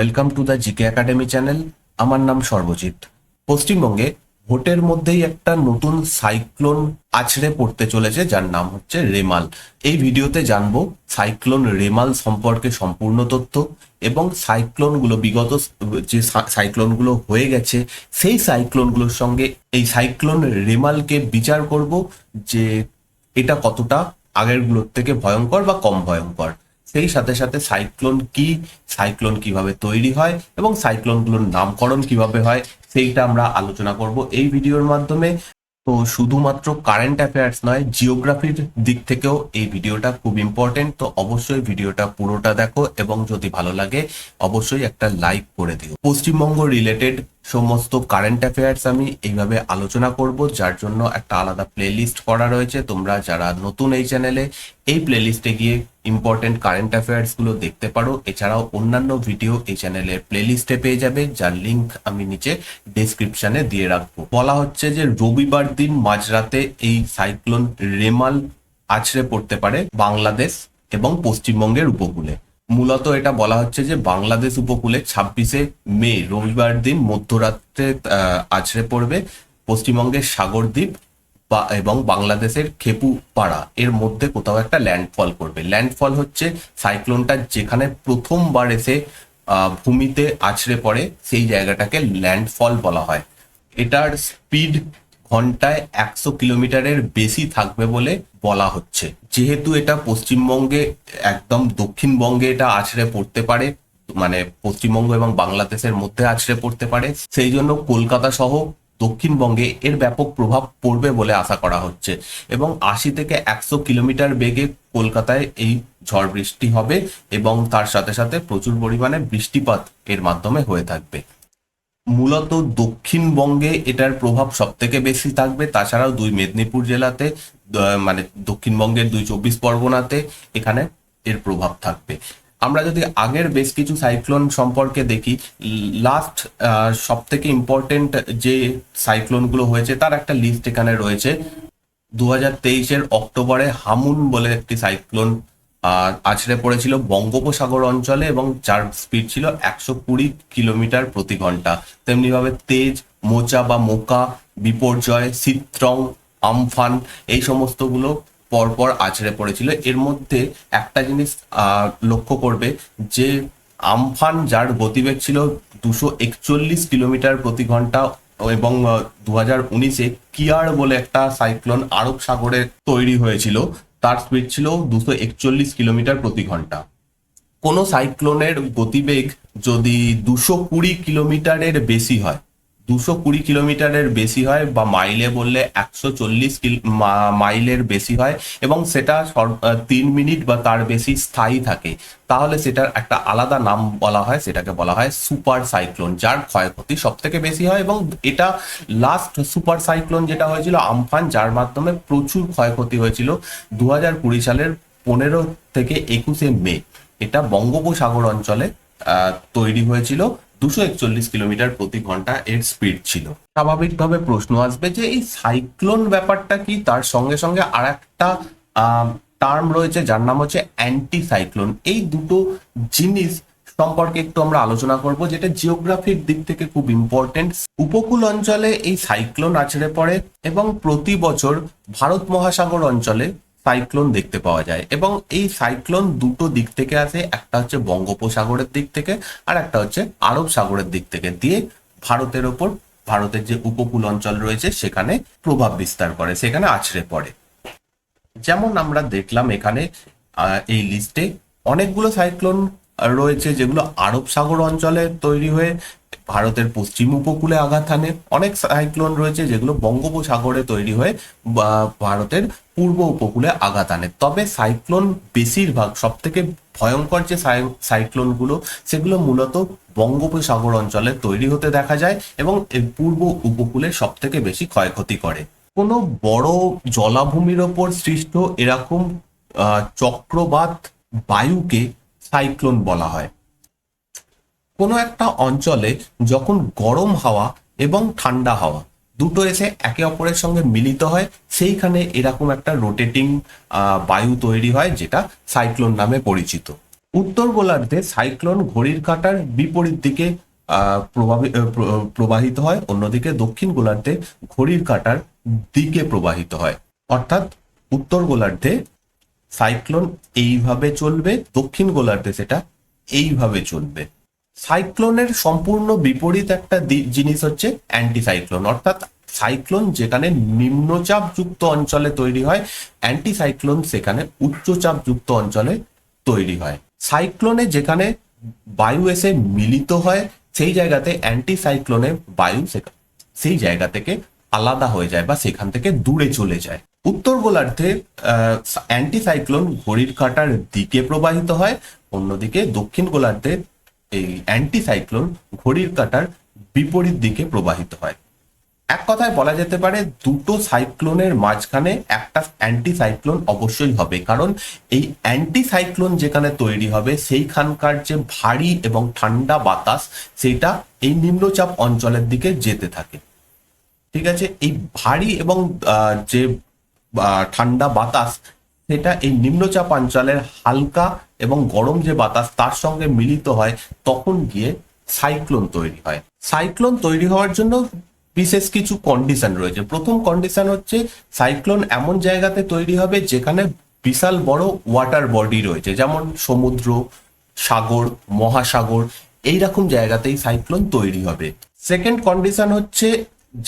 Welcome to the GK academy channel. আমার নাম সর্বজিৎ। পশ্চিমবঙ্গে ভোটের মধ্যেই একটা নতুন সাইক্লোন আছড়ে পড়তে চলেছে, যার নাম হচ্ছে রেমাল। এই ভিডিওতে জানব সাইক্লোন রেমাল সম্পর্কে সম্পূর্ণ তথ্য এবং সাইক্লোনগুলো বিগত যে সাইক্লোনগুলো হয়ে গেছে, সেই সাইক্লোনগুলোর সঙ্গে এই সাইক্লোন রেমালকে বিচার করব যে এটা কতটা আগেরগুলোর থেকে ভয়ঙ্কর বা কম ভয়ঙ্কর। সেই সাথে সাথে সাইক্লোন কি সাইক্লোন কীভাবে তৈরি হয় এবং সাইক্লোনগুলোর নামকরণ কীভাবে হয়, সেইটা আমরা আলোচনা করব এই ভিডিওর মাধ্যমে। তো শুধুমাত্র কারেন্ট অ্যাফেয়ার্স নয় জিওগ্রাফির দিক থেকেও এই ভিডিওটা খুব ইম্পর্টেন্ট তো অবশ্যই ভিডিওটা পুরোটা দেখো এবং যদি ভালো লাগে, অবশ্যই একটা লাইক করে দিও। পশ্চিমবঙ্গ রিলেটেড সমস্ত কারেন্ট অ্যাফেয়ার্স আমি এইভাবে আলোচনা করব, যার জন্য একটা আলাদা প্লেলিস্ট করা রয়েছে। তোমরা যারা নতুন এই চ্যানেলে এই প্লেলিস্টে গিয়ে ইম্পর্টেন্ট কারেন্ট অ্যাফেয়ার্সগুলো দেখতে পারো। এছাড়াও অন্যান্য ভিডিও এই চ্যানেলের প্লেলিস্টে পেয়ে যাবে, যার লিঙ্ক আমি নিচে ডেসক্রিপশনে দিয়ে রাখব। বলা হচ্ছে যে, রবিবার দিন মাঝরাতে এই সাইক্লোন রেমাল আছড়ে পড়তে পারে বাংলাদেশ এবং পশ্চিমবঙ্গের উপকূলে। মূলত এটা বলা হচ্ছে যে বাংলাদেশ উপকূলে ছাব্বিশে মে, রবিবার দিন মধ্যরাত্রে আছড়ে পড়বে পশ্চিমবঙ্গের সাগরদ্বীপ বা, এবং বাংলাদেশের খেপুপাড়া। এর মধ্যে কোথাও একটা ল্যান্ডফল করবে। ল্যান্ডফল হচ্ছে সাইক্লোনটা যেখানে প্রথমবার এসে ভূমিতে আছড়ে পড়ে, সেই জায়গাটাকে ল্যান্ডফল বলা হয়। এটার স্পিড ঘন্টায় একশো কিলোমিটারের বেশি থাকবে বলে বলা হচ্ছে। যেহেতু এটা পশ্চিমবঙ্গে, একদম দক্ষিণবঙ্গে এটা আছড়ে পড়তে পারে মানে পশ্চিমবঙ্গ এবং বাংলাদেশের মধ্যে আছড়ে পড়তে পারে, সেই জন্য কলকাতা সহ দক্ষিণবঙ্গে এর ব্যাপক প্রভাব পড়বে বলে আশা করা হচ্ছে। এবং আশি থেকে একশো কিলোমিটার বেগে কলকাতায় এই ঝড় বৃষ্টি হবে এবং তার সাথে সাথে প্রচুর পরিমাণে বৃষ্টিপাত এর মাধ্যমে হয়ে থাকবে। মূলত দক্ষিণবঙ্গে এটার প্রভাব সব থেকে বেশি থাকবে। তাছাড়াও দুই মেদিনীপুর জেলাতে মানে দক্ষিণবঙ্গের দুই চব্বিশ পরগনাতে এখানে এর প্রভাব থাকবে। আমরা যদি আগের বেশ কিছু সাইক্লোন সম্পর্কে দেখি, লাস্ট সব থেকে ইম্পর্টেন্ট যে সাইক্লোনগুলো হয়েছে, তার একটা লিস্ট এখানে রয়েছে। দু হাজার তেইশের অক্টোবরে হামুন বলে একটি সাইক্লোন আহ, আছড়ে পড়েছিল বঙ্গোপসাগর অঞ্চলে এবং যার স্পিড ছিল একশো কুড়ি কিলোমিটার প্রতি ঘণ্টা। তেমনিভাবে তেজ মোচা বা মোকা বিপর্যয় সিত্রং আমফান এই সমস্তগুলো পরপর আছড়ে পড়েছিল। এর মধ্যে একটা জিনিস লক্ষ্য করবে যে আমফান যার গতিবেগ ছিল দুশো একচল্লিশ কিলোমিটার প্রতি ঘণ্টা এবং দু হাজার উনিশে কিয়ার বলে একটা সাইক্লোন আরব সাগরে তৈরি হয়েছিল। তার স্পিড ছিল দুশো একচল্লিশ কিলোমিটার প্রতি ঘণ্টা। কোনো সাইক্লোনের গতিবেগ যদি দুশো কুড়ি কিলোমিটারের বেশি হয় দুশো কুড়ি কিলোমিটারের বেশি হয় বা মাইলে বললে একশো চল্লিশ মাইলের বেশি হয় এবং সেটা তিন মিনিট বা তার বেশি স্থায়ী থাকে। তাহলে সেটার একটা আলাদা নাম বলা হয়, সেটাকে বলা হয় সুপার সাইক্লোন, যার ক্ষয়ক্ষতি সব থেকে বেশি হয় এবং এটা লাস্ট সুপার সাইক্লোন যেটা হয়েছিল, আমফান, যার মাধ্যমে প্রচুর ক্ষয়ক্ষতি হয়েছিল দু হাজার কুড়ি সালের পনেরো থেকে একুশে মে। এটা বঙ্গোপসাগর অঞ্চলে তৈরি হয়েছিল। দুশো একচল্লিশ কিলোমিটার প্রতি ঘণ্টা এর স্পিড ছিল। স্বাভাবিকভাবে প্রশ্ন আসবে যে এই সাইক্লোন ব্যাপারটা কি? তার সঙ্গে সঙ্গে আর একটা টার্ম রয়েছে যার নাম হচ্ছে অ্যান্টি সাইক্লোন এই দুটো জিনিস সম্পর্কে একটু আমরা আলোচনা করব যেটা জিওগ্রাফির দিক থেকে খুব ইম্পর্টেন্ট উপকূল অঞ্চলে এই সাইক্লোন আছড়ে পড়ে এবং প্রতি বছর ভারত মহাসাগর অঞ্চলে সাইক্লোন দেখতে পাওয়া যায়। এবং এই সাইক্লোন দুটো দিক থেকে আসে, একটা হচ্ছে বঙ্গোপসাগরের দিক থেকে আর একটা হচ্ছে আরব সাগরের দিক থেকে। দিয়ে ভারতের ওপর, ভারতের যে উপকূল অঞ্চল রয়েছে, সেখানে প্রভাব বিস্তার করে, সেখানে আছড়ে পড়ে। যেমন আমরা দেখলাম এখানে এই লিস্টে অনেকগুলো সাইক্লোন রয়েছে যেগুলো আরব সাগর অঞ্চলে তৈরি হয়ে ভারতের পশ্চিম উপকূলে আঘাত হানে অনেক সাইক্লোন রয়েছে যেগুলো বঙ্গোপসাগরে তৈরি হয়ে ভারতের পূর্ব উপকূলে আঘাত আনে তবে সাইক্লোন বেশিরভাগ সব থেকে ভয়ঙ্কর যে সাই- সাইক্লোনগুলো সেগুলো মূলত বঙ্গোপসাগর অঞ্চলে তৈরি হতে দেখা যায় এবং পূর্ব উপকূলে সব থেকে বেশি ক্ষয়ক্ষতি করে। কোনো বড় জলাভূমির ওপর সৃষ্ট এরকম চক্রবাত বায়ুকে সাইক্লোন বলা হয়। কোনো একটা অঞ্চলে যখন গরম হাওয়া এবং ঠান্ডা হাওয়া, দুটো এসে একে অপরের সঙ্গে মিলিত হয়, সেইখানে এরকম একটা রোটেটিং বায়ু তৈরি হয় যেটা সাইক্লোন নামে পরিচিত। উত্তর গোলার্ধে সাইক্লোন ঘড়ির কাঁটার বিপরীত দিকে প্রবাহিত হয়, অন্যদিকে দক্ষিণ গোলার্ধে ঘড়ির কাঁটার দিকে প্রবাহিত হয়। অর্থাৎ উত্তর গোলার্ধে সাইক্লোন এইভাবে চলবে, দক্ষিণ গোলার্ধে সেটা এইভাবে চলবে। সাইক্লোনের সম্পূর্ণ বিপরীত একটা জিনিস হচ্ছে অ্যান্টি সাইক্লোন অর্থাৎ সাইক্লোন যেখানে নিম্নচাপ যুক্ত অঞ্চলে তৈরি হয় অ্যান্টি সাইক্লোন সেখানে উচ্চচাপ যুক্ত অঞ্চলে তৈরি হয়। সাইক্লোনে যেখানে বায়ু এসে মিলিত হয়, সেই জায়গাতে অ্যান্টি সাইক্লোনে বায়ু সেই জায়গা থেকে আলাদা হয়ে যায় বা সেখান থেকে দূরে চলে যায়। উত্তর গোলার্ধে অ্যান্টি সাইক্লোন ঘড়ির কাঁটার দিকে প্রবাহিত হয়, অন্যদিকে দক্ষিণ গোলার্ধে এই অ্যান্টিসাইক্লোন ঘড়ির কাঁটার বিপরীত দিকে প্রবাহিত হয়। এক কথায় বলা যেতে পারে, দুটো সাইক্লোনের মাঝখানে একটা অ্যান্টিসাইক্লোন অবশ্যই হবে, কারণ এই অ্যান্টিসাইক্লোন যেখানে তৈরি হবে, সেইখানকার যে ভারী এবং ঠান্ডা বাতাস, সেটা এই নিম্নচাপ অঞ্চলের দিকে যেতে থাকে। ঠিক আছে? এই ভারী এবং যে ঠান্ডা বাতাস সেটা এই নিম্নচাপ অঞ্চলের হালকা এবং গরম যে বাতাস তার সঙ্গে মিলিত হয়, তখন গিয়ে সাইক্লোন তৈরি হয়। সাইক্লোন তৈরি হওয়ার জন্য বিশেষ কিছু কন্ডিশন রয়েছে। প্রথম কন্ডিশন হচ্ছে সাইক্লোন এমন জায়গাতে তৈরি হবে যেখানে বিশাল বড় ওয়াটার বডি রয়েছে, যেমন সমুদ্র, সাগর, মহাসাগর এইরকম জায়গাতেই সাইক্লোন তৈরি হবে। সেকেন্ড কন্ডিশন হচ্ছে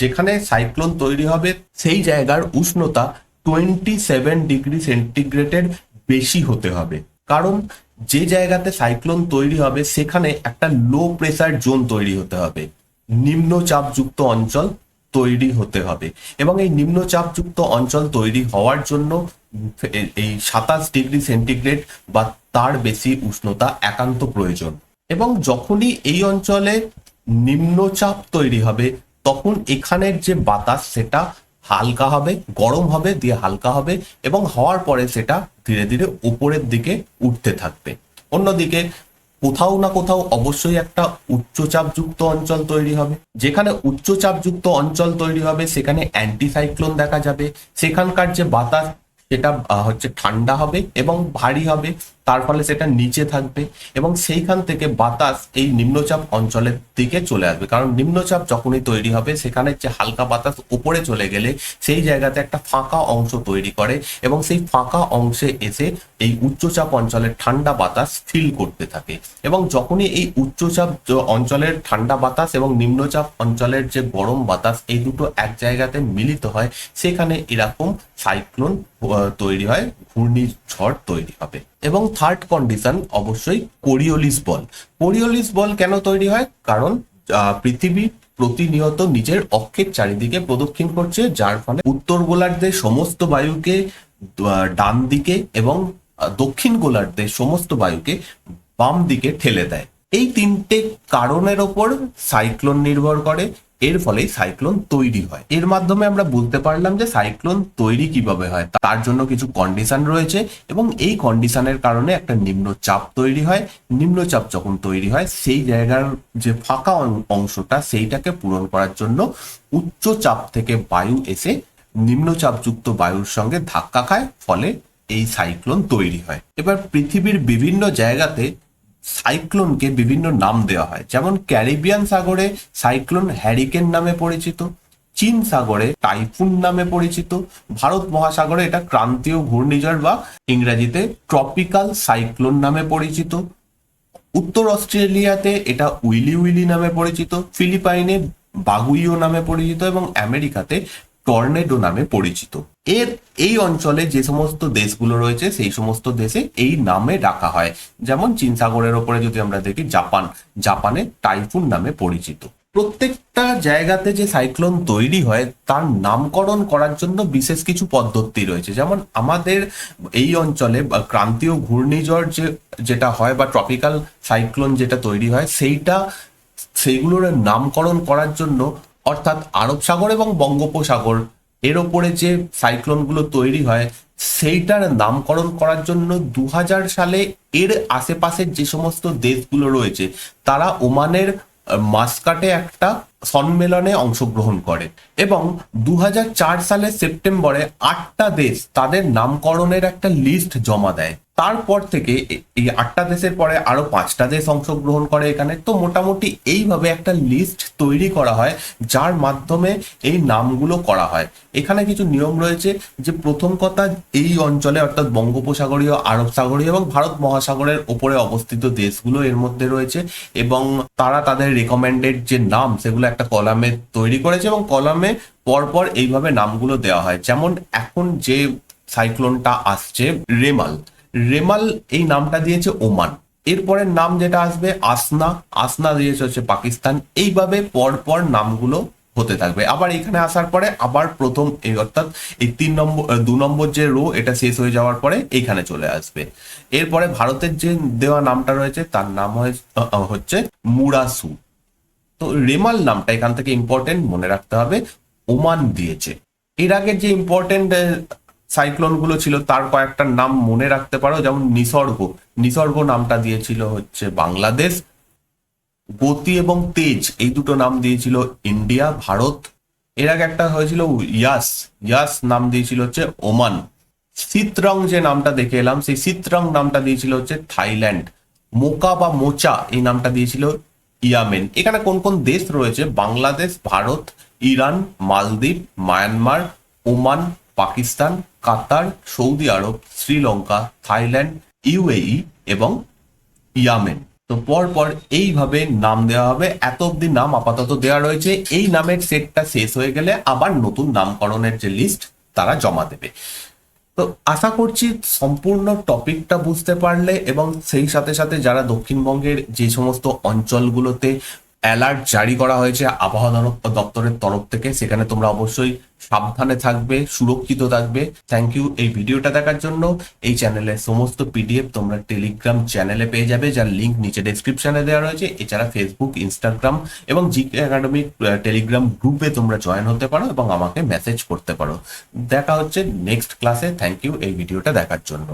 যেখানে সাইক্লোন তৈরি হবে, সেই জায়গার উষ্ণতা টোয়েন্টি সেভেন ডিগ্রি সেন্টিগ্রেডের বেশি হতে হবে। কারণ যে জায়গাতে সাইক্লোন তৈরি হবে, সেখানে একটা লো প্রেসার জোন তৈরি হতে হবে। নিম্নচাপযুক্ত অঞ্চল তৈরি হতে হবে। এবং এই নিম্নচাপযুক্ত অঞ্চল তৈরি হওয়ার জন্য এই সাতাশ ডিগ্রি সেন্টিগ্রেড বা তার বেশি উষ্ণতা একান্ত প্রয়োজন। এবং যখনই এই অঞ্চলে নিম্নচাপ তৈরি হবে, তখন এখানের যে বাতাস, সেটা হালকা হবে, গরম হবে, দিয়ে হালকা হবে এবং হওয়ার পরে সেটা ধীরে ধীরে উপরের দিকে উঠতে থাকবে। অন্যদিকে কোথাও না কোথাও অবশ্যই একটা উচ্চচাপযুক্ত অঞ্চল তৈরি হবে। যেখানে উচ্চচাপযুক্ত অঞ্চল তৈরি হবে, সেখানে অ্যান্টিসাইক্লোন দেখা যাবে। সেখানকার যে বাতাস, সেটা হচ্ছে ঠান্ডা হবে এবং ভারী হবে। তার ফলে সেটা নিচে থাকবে এবং সেইখান থেকে বাতাস এই নিম্নচাপ অঞ্চলের দিকে চলে আসবে। কারণ নিম্নচাপ যখনই তৈরি হবে, সেখানে যে হালকা বাতাস উপরে চলে গেলে সেই জায়গাতে একটা ফাঁকা অংশ তৈরি করে এবং সেই ফাঁকা অংশে এসে এই উচ্চচাপ অঞ্চলের ঠান্ডা বাতাস ফিল করতে থাকে। এবং যখনই এই উচ্চচাপ অঞ্চলের ঠান্ডা বাতাস এবং নিম্নচাপ অঞ্চলের যে গরম বাতাস, এই দুটো এক জায়গাতে মিলিত হয়, সেখানে এরকম সাইক্লোন তৈরি হয়, ঘূর্ণিঝড় তৈরি হবে। এবং থার্ড কন্ডিশন অবশ্যই কোরিওলিস বল কোরিওলিস বল কেন তৈরি হয়? কারণ পৃথিবী প্রতিনিয়ত নিজের অক্ষের চারিদিকে প্রদক্ষিণ করছে, যার ফলে উত্তর গোলার্ধের সমস্ত বায়ুকে ডান দিকে এবং দক্ষিণ গোলার্ধের সমস্ত বায়ুকে বাম দিকে ঠেলে দেয়। এই তিনটে কারণের ওপর সাইক্লোন নির্ভর করে। এর ফলে সাইক্লোন তৈরি হয়। এর মাধ্যমে আমরা বুঝতে পারলাম যে সাইক্লোন তৈরি কীভাবে হয়, তার জন্য কিছু কন্ডিশন রয়েছে এবং এই কন্ডিশনের কারণে একটা নিম্নচাপ তৈরি হয়। নিম্নচাপ যখন তৈরি হয়, সেই জায়গার যে ফাঁকা অংশটা, সেইটাকে পূরণ করার জন্য উচ্চ চাপ থেকে বায়ু এসে নিম্নচাপযুক্ত বায়ুর সঙ্গে ধাক্কা খায়, ফলে এই সাইক্লোন তৈরি হয়। এবার পৃথিবীর বিভিন্ন জায়গাতে সাইক্লোনকে বিভিন্ন নাম দেওয়া হয়। যেমন ক্যারিবিয়ান সাগরে সাইক্লোন হ্যারিকেন নামে পরিচিত, চীন সাগরে টাইফুন নামে পরিচিত, ভারত মহাসাগরে এটা ক্রান্তীয় ঘূর্ণিঝড় বা ইংরেজিতে ট্রপিক্যাল সাইক্লোন নামে পরিচিত, উত্তর অস্ট্রেলিয়াতে এটা উইলি উইলি নামে পরিচিত, ফিলিপাইনে বাগুইও নামে পরিচিত এবং আমেরিকাতে টর্নেডো নামে পরিচিত। এর এই অঞ্চলে যে সমস্ত দেশগুলো রয়েছে, সেই সমস্ত দেশে এই নামে ডাকা হয়। যেমন চীন সাগরের ওপরে যদি আমরা দেখি, জাপান। জাপানে টাইফুন নামে পরিচিত। প্রত্যেকটা জায়গাতে যে সাইক্লোন তৈরি হয়, তার নামকরণ করার জন্য বিশেষ কিছু পদ্ধতি রয়েছে। যেমন আমাদের এই অঞ্চলে ক্রান্তীয় ঘূর্ণিঝড় যে, যেটা হয় বা ট্রপিক্যাল সাইক্লোন যেটা তৈরি হয়, সেইটা, সেইগুলোর নামকরণ করার জন্য অর্থাৎ আরব সাগর এবং বঙ্গোপসাগর, এর ওপরে যে সাইক্লোনগুলো তৈরি হয়, সেইটার নামকরণ করার জন্য দু হাজার সালে এর আশেপাশের যে সমস্ত দেশগুলো রয়েছে, তারা ওমানের মাসকাটে মাস্কাটে একটা সম্মেলনে অংশগ্রহণ করে এবং দু হাজার চার সালের সেপ্টেম্বরে আটটা দেশ তাদের নামকরণের একটা লিস্ট জমা দেয়। তারপর থেকে এই আটটা দেশের পরে আরও পাঁচটা দেশ অংশগ্রহণ করে এখানে। তো মোটামুটি এইভাবে একটা লিস্ট তৈরি করা হয়, যার মাধ্যমে এই নামগুলো করা হয়। এখানে কিছু নিয়ম রয়েছে যে প্রথম কথা, এই অঞ্চলে অর্থাৎ বঙ্গোপসাগরীয় আরব সাগরীয় এবং ভারত মহাসাগরের ওপরে অবস্থিত দেশগুলো এর মধ্যে রয়েছে এবং তারা তাদের রেকমেন্ডেড যে নাম, সেগুলো একটা কলামে তৈরি করেছে এবং কলামে পরপর এইভাবে নামগুলো দেওয়া হয়। যেমন এখন যে সাইক্লোনটা আসছে, রেমাল। রেমাল এই নামটা দিয়েছে ওমান। এরপরের নাম যেটা আসবে, আসনা। আসনা দিয়েছে হচ্ছে পাকিস্তান। এইভাবে পরপর নামগুলো হতে থাকবে। আবার এখানে আসার পরে আবার প্রথম এই অর্থাৎ এই তিন নম্বর দু নম্বর যে রো, এটা শেষ হয়ে যাওয়ার পরে এইখানে চলে আসবে। এরপরে ভারতের যে দেওয়া নামটা রয়েছে, তার নাম হচ্ছে মুরাসু। তো রেমাল নামটা এখান থেকে ইম্পর্টেন্ট মনে রাখতে হবে। ওমান দিয়েছে। এর আগের যে ইম্পর্টেন্ট সাইক্লোনগুলো ছিল, তার কয়েকটা নাম মনে রাখতে পারো। যেমন নিসর্গ। নিসর্গ নামটা দিয়েছিল হচ্ছে বাংলাদেশ। গতি এবং তেজ, এই দুটো নাম দিয়েছিল ইন্ডিয়া, ভারত। এর আগে একটা হয়েছিল ইয়াস। ইয়াস নাম দিয়েছিল হচ্ছে ওমান। সিতরং যে নামটা দেখে এলাম, সেই সিতরং নামটা দিয়েছিল হচ্ছে থাইল্যান্ড। মোকা বা মোচা এই নামটা দিয়েছিল ইয়ামেন। এখানে কোন কোন দেশ রয়েছে? বাংলাদেশ, ভারত, ইরান, মালদ্বীপ, Myanmar, Oman, Pakistan, Qatar, Saudi Arab, Sri Lanka, Thailand, UAE এবং ইয়ামেন। তো পর পর এইভাবে নাম দেওয়া হবে। এত অব্দি নাম আপাতত দেওয়া রয়েছে। এই নামের সেটটা শেষ হয়ে গেলে আবার নতুন নামকরণের যে লিস্ট তারা জমা দেবে। তো আশা করছি সম্পূর্ণ টপিকটা বুঝতে পারলে এবং সেই সাথে সাথে যারা দক্ষিণবঙ্গের যে সমস্ত অঞ্চলগুলোতে অ্যালার্ট জারি করা হয়েছে আবহাওয়া দপ্তরের তরফ থেকে, সেখানে তোমরা অবশ্যই সাবধানে থাকবে, সুরক্ষিত থাকবে। থ্যাংক ইউ এই ভিডিওটা দেখার জন্য। এই চ্যানেলের সমস্ত পিডিএফ তোমরা টেলিগ্রাম চ্যানেলে পেয়ে যাবে, যার লিঙ্ক নিচে ডেসক্রিপশনে দেওয়া রয়েছে। এছাড়া ফেসবুক ইনস্টাগ্রাম এবং জি একাডেমিক টেলিগ্রাম গ্রুপে তোমরা জয়েন হতে পারো এবং আমাকে মেসেজ করতে পারো। দেখা হচ্ছে নেক্সট ক্লাসে থ্যাংক ইউ এই ভিডিওটা দেখার জন্য।